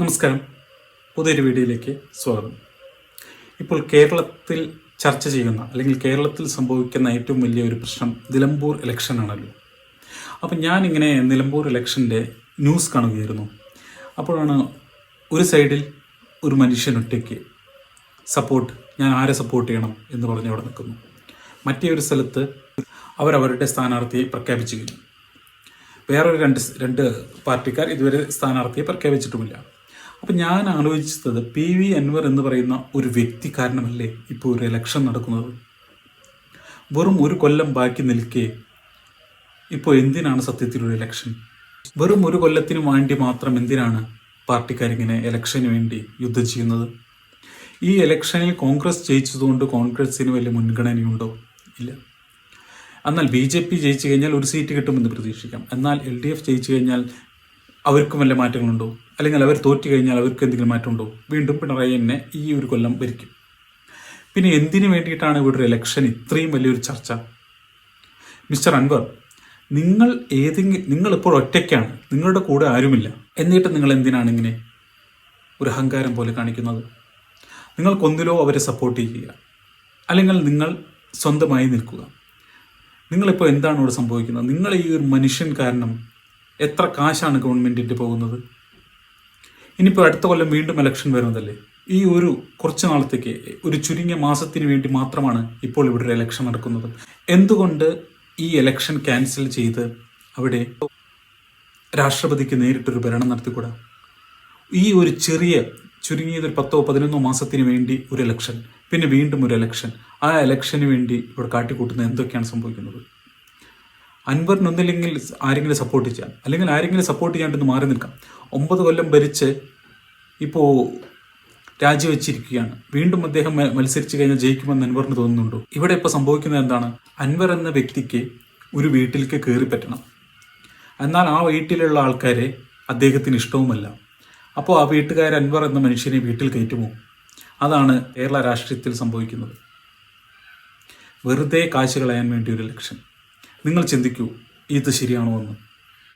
നമസ്കാരം. പുതിയൊരു വീഡിയോയിലേക്ക് സ്വാഗതം. ഇപ്പോൾ കേരളത്തിൽ ചർച്ച ചെയ്യുന്ന അല്ലെങ്കിൽ കേരളത്തിൽ സംഭവിക്കുന്ന ഏറ്റവും വലിയ ഒരു പ്രശ്നം നിലമ്പൂർ ഇലക്ഷൻ ആണല്ലോ. അപ്പം ഞാനിങ്ങനെ നിലമ്പൂർ ഇലക്ഷന്റെ ന്യൂസ് കാണുകയായിരുന്നു. അപ്പോഴാണ് ഒരു സൈഡിൽ ഒരു മനുഷ്യൻ ഒറ്റയ്ക്ക് സപ്പോർട്ട് ഞാൻ ആരെ സപ്പോർട്ട് ചെയ്യണം എന്ന് പറഞ്ഞ് അവിടെ നിൽക്കുന്നു. മറ്റേ ഒരു സ്ഥലത്ത് അവരവരുടെ സ്ഥാനാർത്ഥിയെ പ്രഖ്യാപിച്ചു കഴിഞ്ഞു വേറൊരു രണ്ട് രണ്ട് പാർട്ടിക്കാർ ഇതുവരെ സ്ഥാനാർത്ഥിയെ പ്രഖ്യാപിച്ചിട്ടുമില്ല. അപ്പം ഞാൻ ആലോചിച്ചത് പി വി അൻവർ എന്ന് പറയുന്ന ഒരു വ്യക്തി കാരണമല്ലേ ഇപ്പോൾ ഒരു ഇലക്ഷൻ നടക്കുന്നത്? വെറും ഒരു കൊല്ലം ബാക്കി നിൽക്കെ ഇപ്പോൾ എന്തിനാണ് സത്യത്തിൽ ഒരു ഇലക്ഷൻ വെറും ഒരു കൊല്ലത്തിന് വേണ്ടി മാത്രം എന്തിനാണ് പാർട്ടിക്കാരിങ്ങനെ ഇലക്ഷന് വേണ്ടി യുദ്ധം ചെയ്യുന്നത്? ഈ ഇലക്ഷനിൽ കോൺഗ്രസ് ജയിച്ചതുകൊണ്ട് കോൺഗ്രസിന് വലിയ മുൻഗണനയുണ്ടോ? ഇല്ല. എന്നാൽ ബി ജെ പി ജയിച്ചു കഴിഞ്ഞാൽ ഒരു സീറ്റ് കിട്ടുമെന്ന് പ്രതീക്ഷിക്കാം. എന്നാൽ എൽ ഡി എഫ് ജയിച്ചു കഴിഞ്ഞാൽ അവർക്കും വല്ല മാറ്റങ്ങളുണ്ടോ? അല്ലെങ്കിൽ അവർ തോറ്റു കഴിഞ്ഞാൽ അവർക്ക് എന്തെങ്കിലും മാറ്റമുണ്ടോ? വീണ്ടും പിണറായി എന്നെ ഈ ഒരു കൊല്ലം ഭരിക്കും. പിന്നെ എന്തിനു വേണ്ടിയിട്ടാണ് ഇവിടെ ഒരു ഇലക്ഷൻ ഇത്രയും വലിയൊരു ചർച്ച? മിസ്റ്റർ അൻവർ നിങ്ങൾ ഏതെങ്കിലും നിങ്ങൾ ഇപ്പോൾ ഒറ്റയ്ക്കാണ്. നിങ്ങളുടെ കൂടെ ആരുമില്ല. എന്നിട്ട് നിങ്ങൾ എന്തിനാണ് ഇങ്ങനെ ഒരു അഹങ്കാരം പോലെ കാണിക്കുന്നത്? നിങ്ങൾക്കൊന്നിലോ അവരെ സപ്പോർട്ട് ചെയ്യുക. അല്ലെങ്കിൽ നിങ്ങൾ സ്വന്തമായി നിൽക്കുക. നിങ്ങളിപ്പോൾ എന്താണ് ഇവിടെ സംഭവിക്കുന്നത്? നിങ്ങൾ ഈ ഒരു മനുഷ്യൻ കാരണം എത്ര കാശാണ് ഗവൺമെന്റിന്റെ പോകുന്നത്? ഇനിയിപ്പോൾ അടുത്ത കൊല്ലം വീണ്ടും ഇലക്ഷൻ വരുന്നതല്ലേ? ഈ ഒരു കുറച്ച് നാളത്തേക്ക് ഒരു ചുരുങ്ങിയ മാസത്തിന് വേണ്ടി മാത്രമാണ് ഇപ്പോൾ ഇവിടെ ഒരു ഇലക്ഷൻ നടക്കുന്നത്. എന്തുകൊണ്ട് ഈ ഇലക്ഷൻ ക്യാൻസൽ ചെയ്ത് അവിടെ രാഷ്ട്രപതിക്ക് നേരിട്ടൊരു ഭരണം നടത്തിക്കൂടാ? ഈ ഒരു ചെറിയ ചുരുങ്ങിയത് ഒരു പത്തോ പതിനൊന്നോ മാസത്തിന് വേണ്ടി ഒരു ഇലക്ഷൻ പിന്നെ വീണ്ടും ഒരു ഇലക്ഷൻ ആ ഇലക്ഷന് വേണ്ടി ഇവിടെ കാട്ടിക്കൂട്ടുന്ന എന്തൊക്കെയാണ് സംഭവിക്കുന്നത്? അൻവറിനൊന്നില്ലെങ്കിൽ ആരെങ്കിലും സപ്പോർട്ട് ചെയ്യാം അല്ലെങ്കിൽ ആരെങ്കിലും സപ്പോർട്ട് ചെയ്യാണ്ടെന്ന് മാറി നിൽക്കാം. ഒമ്പത് കൊല്ലം ഭരിച്ച് ഇപ്പോൾ രാജിവെച്ചിരിക്കുകയാണ്. വീണ്ടും അദ്ദേഹം മത്സരിച്ചു കഴിഞ്ഞാൽ ജയിക്കുമെന്ന് അൻവറിന് തോന്നുന്നുണ്ടോ? ഇവിടെ ഇപ്പോൾ സംഭവിക്കുന്നത് എന്താണ്? അൻവർ എന്ന വ്യക്തിക്ക് ഒരു വീട്ടിലേക്ക് കയറി പറ്റണം. എന്നാൽ ആ വീട്ടിലുള്ള ആൾക്കാരെ അദ്ദേഹത്തിന് ഇഷ്ടവുമല്ല. അപ്പോൾ ആ വീട്ടുകാർ അൻവർ എന്ന മനുഷ്യനെ വീട്ടിൽ കയറ്റുമോ? അതാണ് കേരള രാഷ്ട്രീയത്തിൽ സംഭവിക്കുന്നത്. വെറുതെ കാശ് കളയാൻ വേണ്ടി ഒരു ലക്ഷ്യം. നിങ്ങൾ ചിന്തിക്കൂ ഇത് ശരിയാണോ എന്ന്.